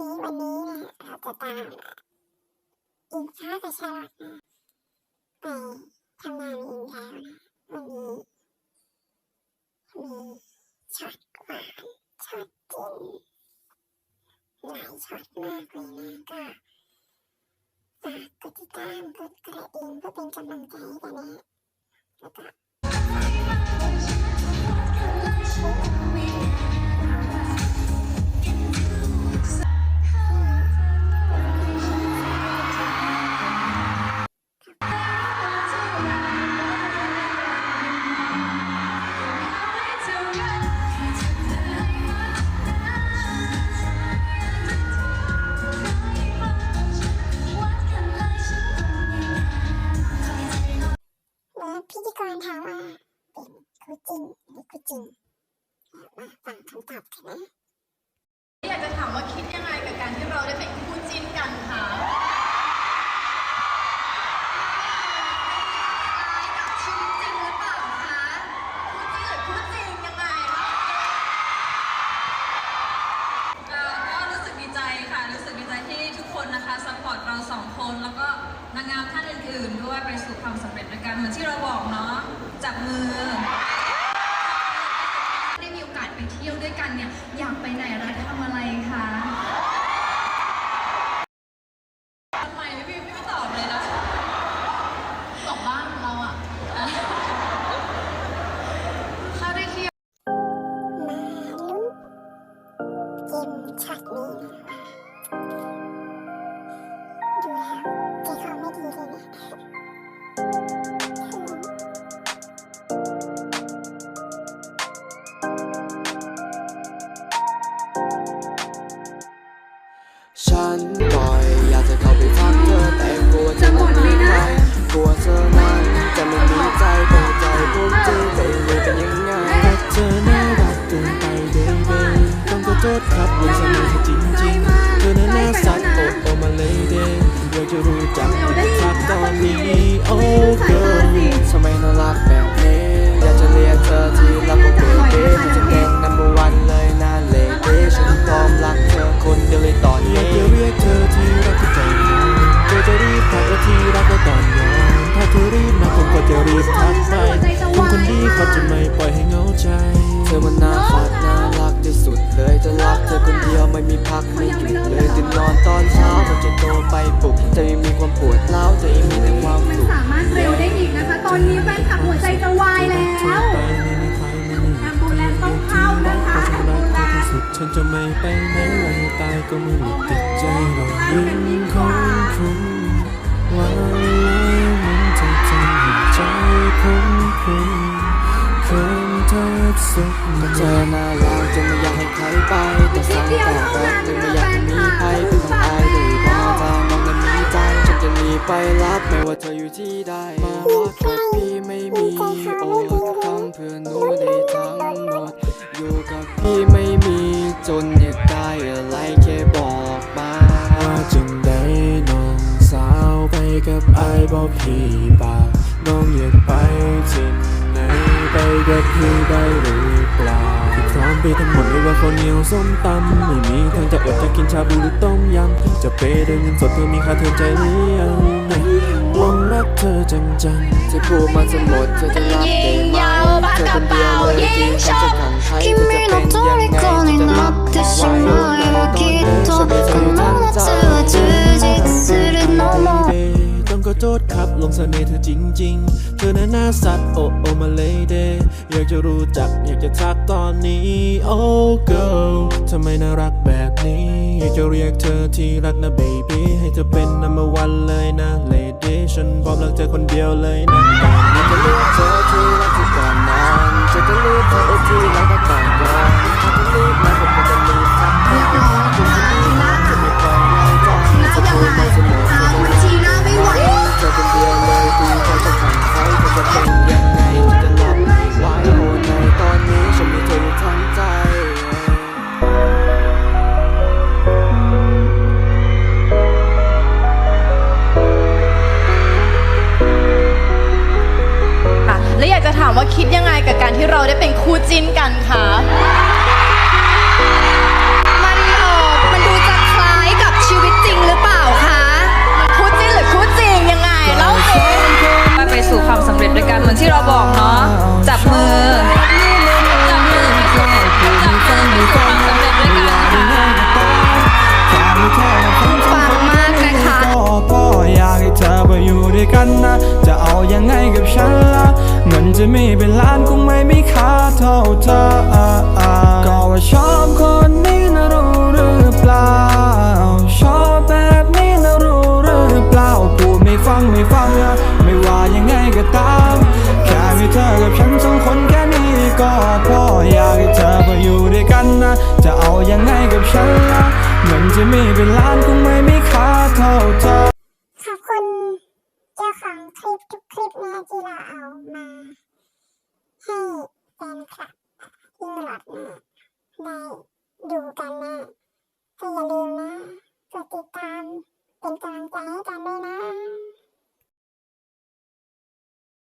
นี้วันนี้เนี่ยเราจะตามอิงฟ้ากับชาลอตนะไปทำงานอินแล้วนะวันนี้มีช็อตหวานช็อตจิ้นหลายช็อตมากเลยนะก็ฝากกดติดตามกดกระดิ่งเพื่อเป็นกำลังใจกันนะแล้วก็ คำตอบกันนะอยากจะถามว่าคิดยังไงกับการที่เราได้เป็นคู่จิ้นกันคะกับชีวิตจริงหรือเปล่าคะคู่จิ้นหรือคู่จริงยังไงคะก็ก็รู้สึกดีใจค่ะรู้สึกดีใจที่ทุกคนนะคะสปอร์ตเราสองคนแล้วก็นางงามท่านอื่นๆด้วยไปสู่ความสำเร็จด้วยกันเหมือนที่เราบอกเนาะจับมือ ที่ยวด้วยกันเนี่ยอยากไปไหนและทำอะไรคะทำไมไม่ไม่ไม่ตอบเลยนะบอกบ้างเราอะถ้าได้เที่ยวมาลุ้นเกมช็อตนี้ ฉันบ่อยอยากจะเข้าไปทักเธอแต่กลัวจะหมดไม่ได้กลัวเธอนั้นจะไม่มีใจเปิดใจผมจะไปเลยเป็นยังไงเธอน่ารักเกินไปเบบีต้องขอโทษครับยังสนิทจริงจริงเธอน่าน่าสัตว์โอ้โอมาเลยเด้อยากจะรู้จักทักตอนนี้โอ้เกิร์ลทำไมน่ารักแบบนี้อยากจะเรียกเธอที่รัก รีบทักไปคนคนดีเขาจะไม่ปล่อยให้เหงาใจ เธอมันน่าฟัดน่ารักที่สุดเลยจะรักเธอคนเดียวไม่มีพักไม่หยุดเลยตื่นนอนตอนเช้ามันจะโตไปปลุกจะไม่มีความปวดร้าวจะไม่มีแต่ความมันสุขสามารถเร็วได้อีกนะคะ ตอนนี้แฟนคลับหัวใจจะวายแล้วไปไม่มีใครไม่มีแอมบูแลนซ์ต้องเข้านะคะแอมบูแลนซ์สุดฉันจะไม่ไปไหนวันตายก็ไม่มีติดใจหรอกยิ่งของคุณ สุดก็เจอหน้าลางจนไม่อยากให้ใครไป แต่สั่งแต่รักจนไม่อยากให้มีใครเป็นต้องอายได้บ้างถ้ามองนั้นมีใจฉันจะหนีไปรับไม่ว่าเธออยู่ที่ใดมาว่ากับพี่ไม่มีโอดทำเพื่อหนูได้ทั้งหมด อยู่กับพี่ไม่มีจนอยากได้อะไรแค่บอกมาว่าจึงได้น้องสาวไปกับไอ้บอกพี่ป่าน้องอยากไปที่ไหนไปกับพี่ได้หรือ ไปทั้งหมดไม่ว่าข้าวเหนียวส้มตำไม่มีทางจะอดจะกินชาบูหรือต้มยำจะเปย์ด้วยเงินสดเธอมีค่าเทอมใจหรือยังไหนหวังรักเธอจังจังๆจะพูดมาจะหมดเธอจะรับได้ไหมเธอคนเดียวเลยที่ฉันจะขังใครเธอจะเป็นยังไงจะจะรับเอาไว้ตอนนี้ฉันไม่เคยทั้ง ษครับลงเสน่ห์เธอจริง ๆ เธอน่าหน้าสัตว์โอโอมาเลยเดอยากจะรู้จักอยากจะทักตอนนี้ โอ้ girl ทำไมน่ารักแบบนี้ อยากจะเรียกเธอที่รักนะ baby ให้เธอเป็น number one เลยนะ lady ฉันพร้อมรักเธอคนเดียวเลยนะอยากจะเรียกเธอที่รักที่ก่อนนะ เราได้เป็นคู่จิ้นกันคะ มันเออมันดูจะคล้ายกับชีวิตจริงหรือเปล่าคะ คู่จิ้นหรือคู่จริงยังไงเล่าสิไปสู่ความสำเร็จด้วยกันเหมือนที่เราบอกเนาะจับมือจับมือจับมือจับมือไปสู่ความสำเร็จด้วยกันค่ะฟังมากนะคะพ่ออยากให้เธอไปอยู่ด้วยกันนะ จะเอายังไงกับฉันล่ะเงินจะไม่เป็นล้านคง ท่าเธอก็ว่าชอบคนนี้นะรู้หรือเปล่า ชอบแบบนี้นะรู้หรือเปล่าพูดไม่ฟังไม่ฟังอะไม่ว่ายังไงก็ตาม แค่มีเธอกับฉันสองคนแค่นี้ก็พออยากให้เธอมาอยู่ด้วยกันนะ จะเอายังไงกับฉันล่ะเงินจะมีเป็นล้านคงไม่มีค่าเท่าเธอขอบคุณเจ้าของคลิปทุกคลิปนะที่เราเอามาให้ แฟนคลับยิ่งหลอดนะได้